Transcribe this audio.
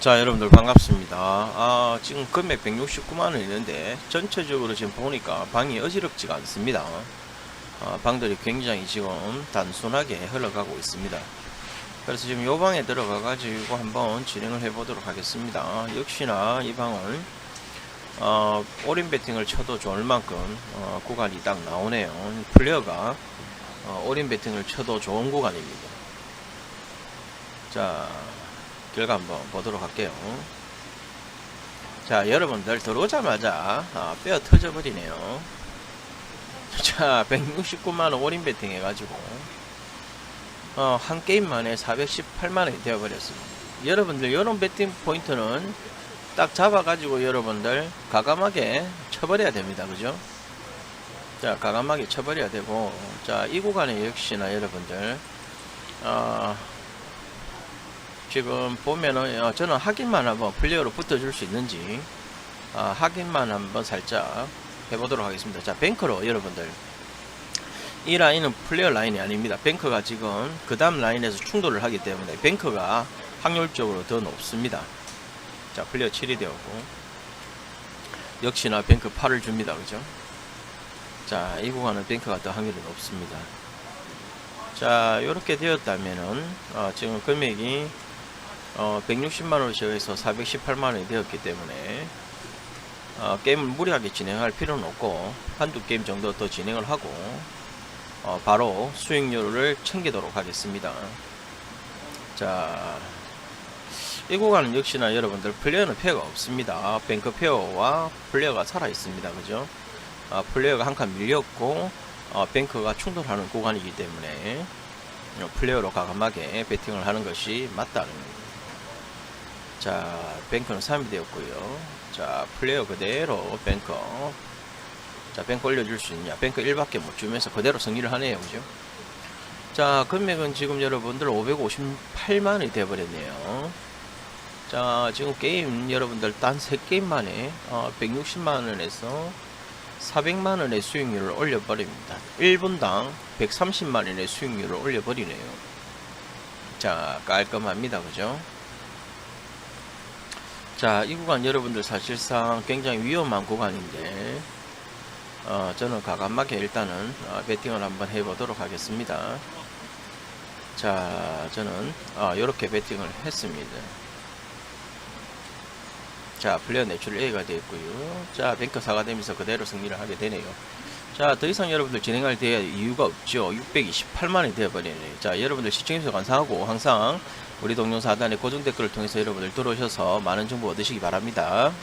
자 여러분들 반갑습니다. 아 지금 금액 169만원 있는데 전체적으로 지금 보니까 방이 어지럽지가 않습니다. 아, 방들이 굉장히 지금 단순하게 흘러가고 있습니다. 그래서 지금 요 방에 들어가 가지고 한번 진행을 해 보도록 하겠습니다. 역시나 이 방은 어, 올인 배팅을 쳐도 좋을 만큼 어, 구간이 딱 나오네요. 플레어가 어, 올인 배팅을 쳐도 좋은 구간입니다. 자 결과 한번 보도록 할게요. 자, 여러분들 들어오자마자 아, 뼈 터져버리네요. 자, 169만원 올인 배팅 해가지고 어, 한 게임 만에 418만원이 되어버렸습니다. 여러분들 이런 배팅 포인트는 딱 잡아가지고 여러분들 가감하게 쳐버려야 됩니다. 그죠? 자, 가감하게 쳐버려야 되고 자, 이 구간에 역시나 여러분들 어, 지금 보면은 어, 저는 확인만 한번 플레이어로 붙어줄 수 있는지 아, 확인만 한번 살짝 해보도록 하겠습니다. 자 뱅크로 여러분들 이 라인은 플레이어 라인이 아닙니다. 뱅크가 지금 그 다음 라인에서 충돌을 하기 때문에 뱅크가 확률적으로 더 높습니다. 자 플레이어 7이 되었고 역시나 뱅크 8을 줍니다. 그죠? 자 이 구간은 뱅크가 더 확률이 높습니다. 자 이렇게 되었다면은 어, 지금 금액이 어, 160만원을 제외해서 418만원이 되었기 때문에 어, 게임을 무리하게 진행할 필요는 없고 한두 게임 정도 더 진행을 하고 어, 바로 수익률을 챙기도록 하겠습니다. 자, 이 구간은 역시나 여러분들 플레이어는 페어가 없습니다. 뱅크 페어와 플레이어가 살아 있습니다. 그죠? 어, 플레이어가 한 칸 밀렸고 어, 뱅크가 충돌하는 구간이기 때문에 어, 플레이어로 가감하게 배팅을 하는 것이 맞다는 자, 뱅크는 3이 되었고요. 자, 플레이어 그대로 뱅크. 자, 뱅크 올려줄 수 있냐? 뱅크 1밖에 못 주면서 그대로 승리를 하네요. 그죠? 자, 금액은 지금 여러분들 558만원이 되어버렸네요. 자, 지금 게임 여러분들 단 3게임만에 어, 160만원에서 400만원의 수익률을 올려버립니다. 1분당 130만원의 수익률을 올려버리네요. 자, 깔끔합니다. 그죠? 자, 이 구간 여러분들 사실상 굉장히 위험한 구간인데, 어, 저는 가감하게 일단은 어, 배팅을 한번 해보도록 하겠습니다. 자, 저는 어, 이렇게 배팅을 했습니다. 자, 플레이어 내출 A가 되었고요. 자, 뱅커 4가 되면서 그대로 승리를 하게 되네요. 자, 더 이상 여러분들 진행할 때 이유가 없죠. 628만이 되어버리네요. 자, 여러분들 시청해주셔서 감사하고 항상 우리 동영상 하단에 고정 댓글을 통해서 여러분들 들어오셔서 많은 정보 얻으시기 바랍니다.